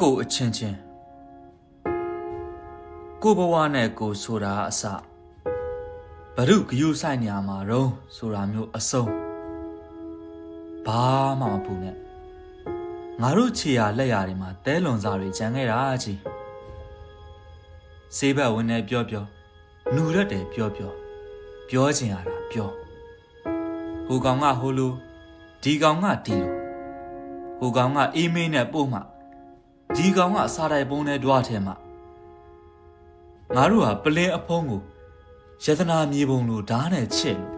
ကိုအချင်းချင်းကိုဘဝနဲ့ကိုဆိုတာအစဘရုဂယုဆိုင်နေရမှာတော့ဆိုတာမျိုးအစုံဘာမှမပူနဲ့ငါတို့ခြေရလက်ရတွေမှာတဲလွန်စားတွေကြံခဲ့တာကြီးဆေးဘက်ဝင်နေပြောပြောနူရက်တယ်ပြောပြောပြောချင်ရတာပြောဟိုကောင်ကဟိုလိုဒီကောင်ကဒီလိုဟိုကောင်ကအေးမင်းနဲ့ပို့မှ ဒီကောင်ကစားတိုင်ပုံးနဲ့တွားထဲမှာငါတို့ဟာပလင်းအဖုံးကိုယတနာမြေပုံလိုဓာတ်နဲ့ချစ်လို့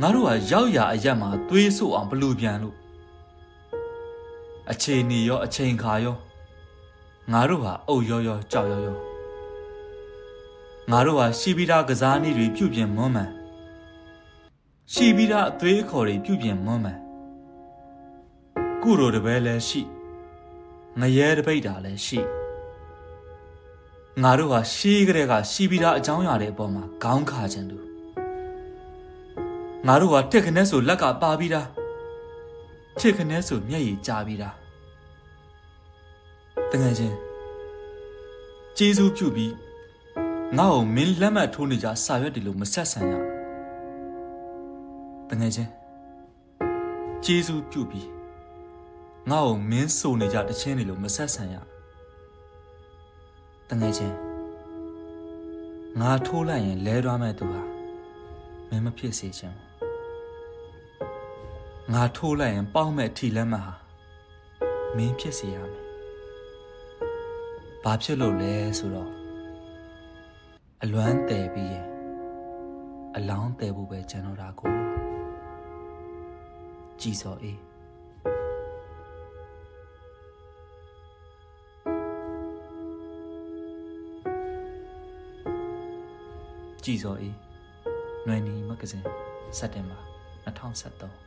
ငါတို့ဟာရောက်ရအရက်မှာသွေးဆို့အောင်ဘလူပြန်လို့အချိန်နေရောအချိန်ခါရောငါတို့ဟာအုပ်ရောရောကြောက်ရောရောငါတို့ဟာရှိပြီးသားကစားနည်းတွေပြုပြင်မွမ်းမံရှိပြီးသားအသွေးအခေါ်တွေပြုပြင်မွမ်းမံကုရိုတပည့်လည်းရှိ ငရဲတပိတ်တာလည်းရှိငါတို့ဟာရှေးကလေးကရှိပြီးသားအကြောင်းအရာတွေအပေါ်မှာခေါင်းခါခြင်းသူငါတို့ဟာတက်ခနဲ့ဆိုလက်ကပါပြီးသားချစ်ခနဲ့ဆိုမျက်ရည်ကျပြီးသားတကယ်ချင်းကျေးဇူးပြုပြီးငါ့ကိုမင်းလက်မှတ်ထိုးနေကြစာရွက်တွေလို့မဆက်ဆံရတကယ်ချင်းကျေးဇူးပြုပြီး ငါ့ကိုမင်းစုံနေကြတချင်းတွေလို့မဆက်ဆံရတငယ်ချင်းငါထိုးလိုက်ရင်လဲသွားမဲ့သူဟာမင်းမဖြစ်စေချင်ဘူးငါထိုးလိုက်ရင်ပေါက်မဲ့ထီလက်မဟာမင်းဖြစ်စေရမယ်ဘာဖြစ်လို့လဲဆိုတော့အလွမ်းတယ်ပြီးရင်အလောင်းတယ်ဖို့ပဲကျွန်တော်ဒါကိုကြည်စော်အေး ကြည်စော်အေးနွယ်နီမဂ္ဂဇင်းစက်တင်ဘာ2023